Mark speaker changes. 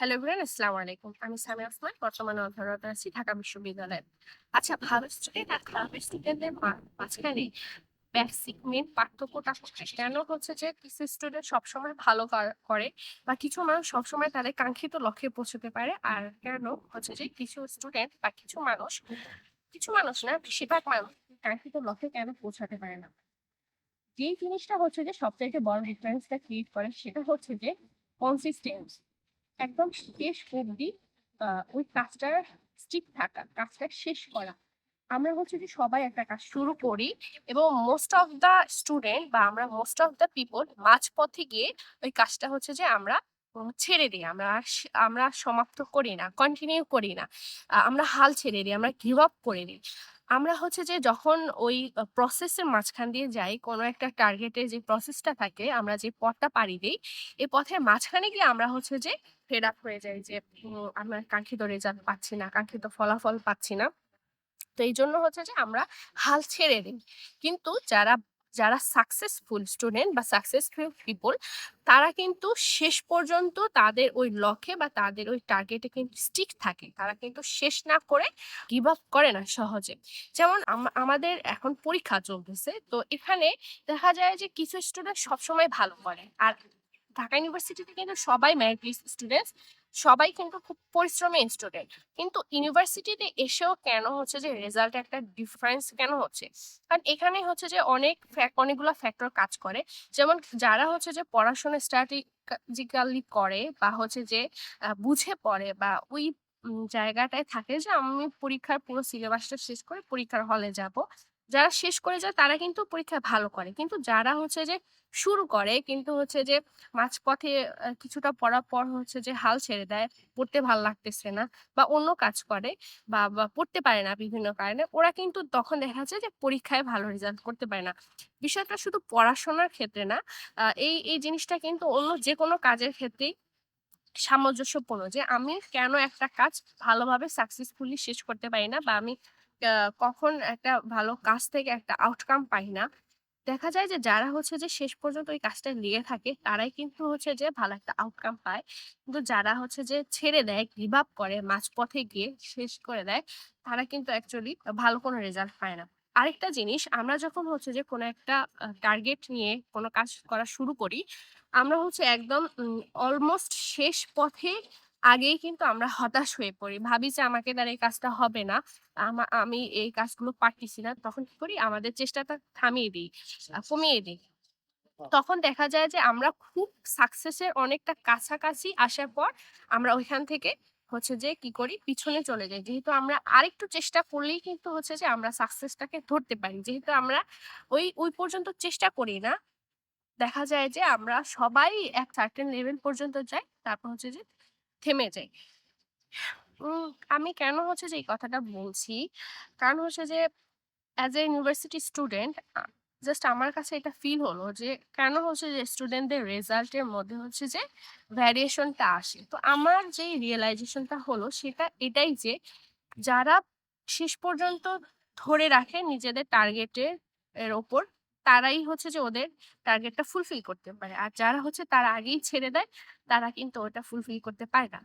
Speaker 1: Hello everyone, আসসালামু আলাইকুম। আমি সামি আফমান বর্তমানে অধ্যয়নরত আছি ঢাকা বিশ্ববিদ্যালয়ে আচ্ছা ভালো স্টুডেন্ট আর খারাপ স্টুডেন্টদের মাঝখানে বেসিক মেন পার্থক্যটা কেন হচ্ছে যে কিছু স্টুডেন্ট সবসময় ভালো করে বা কিছু মানুষ সবসময় তাদের কাঙ্ক্ষিত লক্ষ্যে পৌঁছতে পারে আর কেন হচ্ছে যে কিছু স্টুডেন্ট বা কিছু মানুষ কিছু মানুষ না, বেশিরভাগ মানুষ কাঙ্ক্ষিত লক্ষ্যে কেন পৌঁছাতে পারে না? যেই জিনিসটা হচ্ছে যে সবচাইতে বড় ডিফারেন্সটা ক্রিয়েট করে সেটা হচ্ছে যে কনসিস্টেন্স একদম শেষ অবধি ওই কাজটার স্টিক থাকা, কাজটা শেষ করা। আমরা হচ্ছে যে সবাই একটা কাজ শুরু করি এবং মোস্ট অফ দা স্টুডেন্ট বা আমরা মোস্ট অফ দা পিপল মাঝপথে গিয়ে ওই কাজটা হচ্ছে যে আমরা ছেড়ে দিই। আমরা আমরা সমাপ্ত করি না কন্টিনিউ করি না। আমরা হাল ছেড়ে দিই, আমরা গিভ আপ করে দিই। আমরা হচ্ছে যে যখন ওই প্রসেসের মাঝখান দিয়ে যাই, কোনো একটা টার্গেটের যে প্রসেসটা থাকে, আমরা যে পথটা পাড়ি দিই, এই পথের মাঝখানে গিয়ে আমরা হচ্ছে যে ফেড আপ হয়ে যাই যে আমরা কাঙ্ক্ষিত রেজাল্ট পাচ্ছি না, কাঙ্ক্ষিত ফলাফল পাচ্ছি না। তো এই জন্য হচ্ছে যে আমরা হাল ছেড়ে দিই। কিন্তু যারা যারা সাকসেসফুল স্টুডেন্ট বা সাকসেসফুল পিপল তারা কিন্তু শেষ পর্যন্ত তাদের ওই লক্ষ্যে বা তাদের ওই টার্গেটে কিন্তু স্টিক থাকে। তারা কিন্তু শেষ না করে গিভ আপ করে না সহজে। যেমন আম- আমাদের এখন পরীক্ষা চলতেছে, তো এখানে দেখা যায় যে কিছু স্টুডেন্ট সবসময় ভালো করে। আর ঢাকা ইউনিভার্সিটিতে কিন্তু সবাই মেরিট লিস্ট স্টুডেন্টস সবাই কিন্তু খুব পরিশ্রমী স্টুডেন্ট কিন্তু ইউনিভার্সিটিতে এসেও কেন হচ্ছে যে রেজাল্ট একটা ডিফারেন্স কেন হচ্ছে? কারণ এখানে হচ্ছে যে অনেক অনেকগুলো ফ্যাক্টর কাজ করে। যেমন যারা হচ্ছে যে পড়াশোনা স্ট্র্যাটেজিক্যালি করে বা হচ্ছে যে বুঝে পড়ে বা ওই জায়গাটায় থাকে যে আমি পরীক্ষার পুরো সিলেবাসটা শেষ করে পরীক্ষার হলে যাব। যারা শেষ করে যায় তারা কিন্তু পরীক্ষায় ভালো করে। কিন্তু যারা হচ্ছে যে শুরু করে, কিন্তু হচ্ছে যে মাঝপথে কিছুটা পড়ার পর হচ্ছে যে হাল ছেড়ে দেয়, পড়তে ভালো লাগতেছে না বা অন্য কাজ করে বা পড়তে পারে না বিভিন্ন কারণে, ওরা কিন্তু তখন দেখা যায় যে পরীক্ষায় ভালো রেজাল্ট করতে পারে না। বিষয়টা শুধু পড়াশোনার ক্ষেত্রে না এই এই জিনিসটা কিন্তু অন্য যে কোনো কাজের ক্ষেত্রেই সামঞ্জস্যপূর্ণ যে আমি কেন একটা কাজ ভালোভাবে সাকসেসফুলি শেষ করতে পারি না বা আমি কখন একটা ভালো কাজ থেকে একটা আউটকাম পাই না। দেখা যায় যে যারা হচ্ছে যে শেষ পর্যন্ত ওই কাজটা নিয়ে থাকে, তারাই কিন্তু হচ্ছে যে ভালো একটা আউটকাম পায়। কিন্তু যারা হচ্ছে যে ছেড়ে দেয় গিভ আপ করে, মাঝপথে গিয়ে শেষ করে দেয়, তারা কিন্তু অ্যাকচুয়ালি ভালো কোনো রেজাল্ট পায় না। আরেকটা জিনিস, আমরা যখন হচ্ছে যে কোনো একটা টার্গেট নিয়ে কোনো কাজ করা শুরু করি, আমরা হচ্ছে একদম অলমোস্ট শেষ পথে আগেই কিন্তু আমরা হতাশ হয়ে পড়ি। ভাবি যে আমাকে দ্বারা এই কাজটা হবে না। আমি এই কাজগুলো পারতেছি না। তখন কি করি? আমাদের চেষ্টাটা থামিয়ে দিই কমিয়ে দিই। তখন দেখা যায় যে আমরা খুব সাকসেসের অনেকটা কাছাকাছি আসার পর আমরা ওইখান থেকে হচ্ছে যে কি করি? পিছনে চলে যাই। যেহেতু আমরা আরেকটু চেষ্টা করলেই কিন্তু হচ্ছে যে আমরা সাকসেসটাকে ধরতে পারি। যেহেতু আমরা ওই ওই পর্যন্ত চেষ্টা করি না, দেখা যায় যে আমরা সবাই এক সার্টেন লেভেল পর্যন্ত যাই। তারপর হচ্ছে যে থেমে উম, আমি কেন হচ্ছে যে এই কথাটা বলছি? কারণ হচ্ছে যে as a university student just আমার কাছে এটা ফিল হলো যে কেন হচ্ছে যে স্টুডেন্টদের রেজাল্টের মধ্যে হচ্ছে যে ভ্যারিয়েশনটা আসে? তো আমার যে রিয়েলাইজেশনটা হলো সেটা এটাই যে যারা শেষ পর্যন্ত ধরে রাখে নিজেদের টার্গেটের এর ওপর তারাই হচ্ছে যে ওদের টার্গেটটা ফুলফিল করতে পারে। আর যারা হচ্ছে তার আগেই ছেড়ে দেয়, তারা কিন্তু ওটা ফুলফিল করতে পারে না।